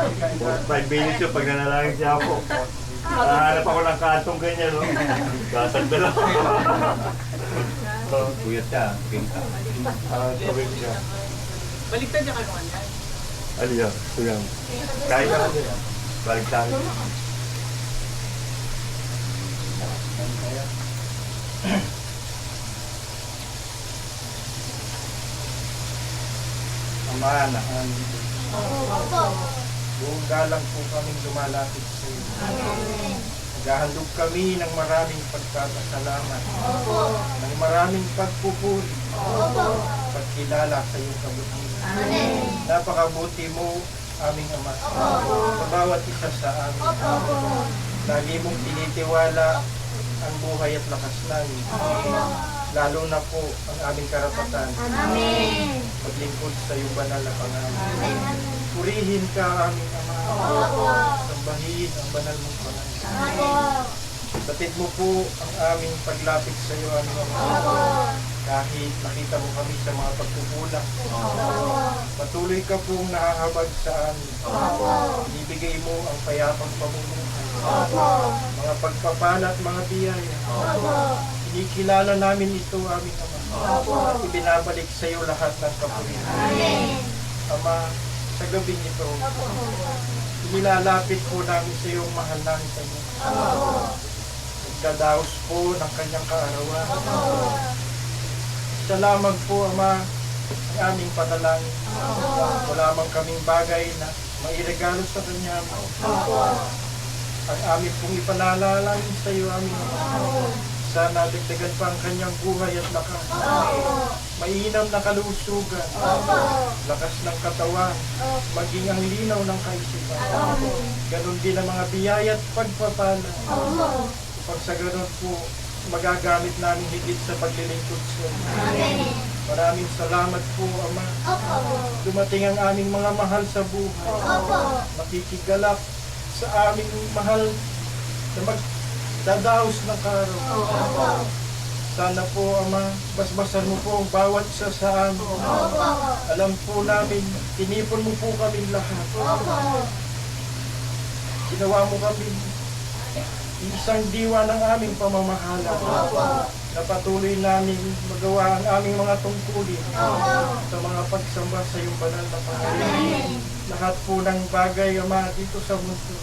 5 minutes yun pag nanalangin siya ako. Nahanap ako ng kantong ganyan, no? Sasagda lang. Oh, Kuyat ka, pinta. Ah, sabi ko siya. Baliktad niya kayo yan. Aliya, ito yan. Kahit ka natin. Balik tayo. Ama na amin. Buong galang po kaming lumalapit sa iyo. Naghahandog kami ng maraming pagkakasalamat. Ng maraming pagpupuri. Pagkilala sa iyong kabutihan. Napakabuti mo, aming Ama. Sa bawat isa sa amin. Lagi mong tinitiwala ang buhay at lakas namin. Lalo na po ang aming karapatan. Maglingkod sa iyong banal na pangalan. Purihin ka aming Ama. Sambahin ang banal mong pangalan. Batid mo po ang aming paglapit sa iyo, aming Ama. Kahit nakita mo kami sa mga pagkukulang. Patuloy ka pong nakahabag sa amin. Ibigay mo ang payapang pamumuhay. Mga pagpapala at mga biyaya. Inikilala namin ito, aming Ama. At ibinabalik sa iyo lahat ng kapurihan. Ama, sa gabi ito, inilalapit po namin sa iyong mahal namin sa iyo. Nagdadaos po ng kanyang kaarawan. Isa lamang po, Ama, ang aming panalangin. Wala mang kaming bagay na mairegalo sa kanya. Ang aming pong ipanalangin sa iyo, aming Ama. Sana dagdagan pa ang kanyang buhay at lakas. Mainam na kalusugan. Lakas ng katawan. Maging ang linaw ng kaisipan. Ganon din ang mga biyaya at pagpapala. Pag sa ganon po, magagamit namin higit sa paglilingkod sa iyo. Maraming salamat po, Ama. Dumating ang aming mga mahal sa buhay. Makikigalak sa aming mahal na magdadaos ng karaw. Sana po, Ama, basbasan mo po ang bawat isa sa amin. Alam po namin, tinipon mo po kami lahat. Ginawa mo kami isang diwa ng aming pamamahala. Na patuloy namin magawa ang aming mga tungkulin. Sa mga pagsamba sa iyong banal na pangalan. Lahat po ng bagay, Ama, dito sa mundo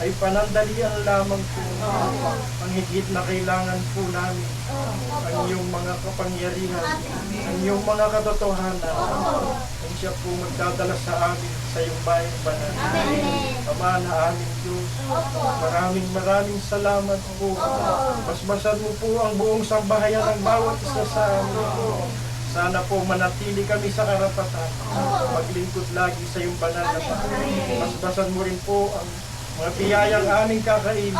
ay panandalian lamang po. Ang higit na kailangan po namin ang iyong mga kapangyarihan, ang iyong mga katotohanan. Siya po magdadala sa amin sa iyong bayang banal. Ama na aming Diyos, maraming maraming salamat po. Basbasan mo po ang buong sambahayan ng bawat isa sa amin. Sana po manatili kami sa karapatan. Maglingkod lagi sa iyong banal na Panginoon. Basbasan mo rin po ang mga biyayang aming kakainin.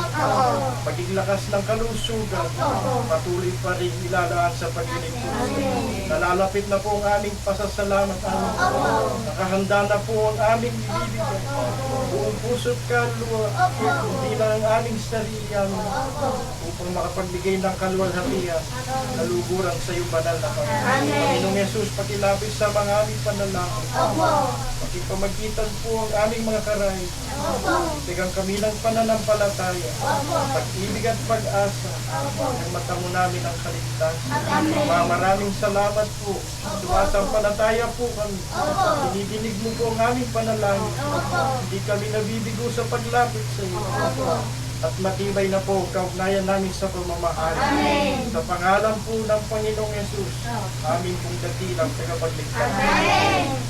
Maging lakas ng kalusugan. Patuloy pa rin ilalaan sa paglilingkod. Nalalapit na po ang aming pasasalamat. Nakahanda na po ang aming ibibigay. Buong puso't kaluluwa. Hindi lang ang aming sarili. Upang makapagbigay ng kaluwalhatian. Naluguran sa iyong banal na Panginoon. Panginoong Yesus, pakilapis sa mga aming panalangin. Pakipamagitan po ang aming mga karay. Bigyan kami ng pananampalataya. Pag-ibig at pag-asa. Ang mata mo namin ang kaligtasan. Ama, maraming salamat po. Sumasampalataya po kami. Dinidinig mo po ang aming panalangin. Hindi kami nabibigo sa paglapit sa iyo. At matibay na po kaugnayan namin sa pamamahal. Sa pangalan po ng Panginoong Yesus, aming pong dakilang tagapagligtas. Ah,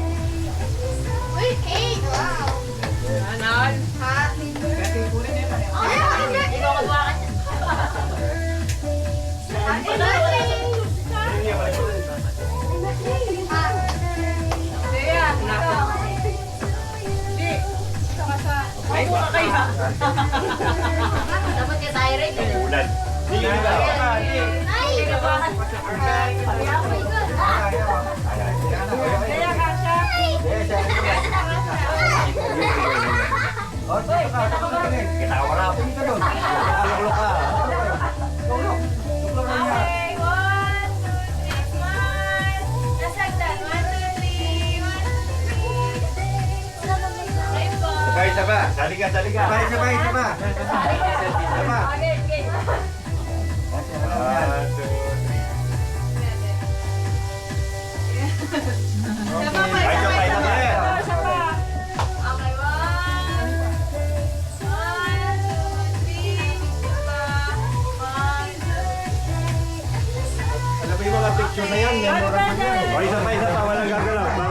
Ay, baka kaya. Dapat yung tirade. Ulan. Hindi na ba? Ay! Kaya ka siya. Kaya ka siya. Sabay, saba. Sali ka, sali ka. Sabay, sabay, saba. Saba. Okay, okay. One, two, three. Okay. Ay, sabay, sabay. Alam mo yung mga picture na yan, memorable yan. O, isa pa, isa pa, walang gagalaw.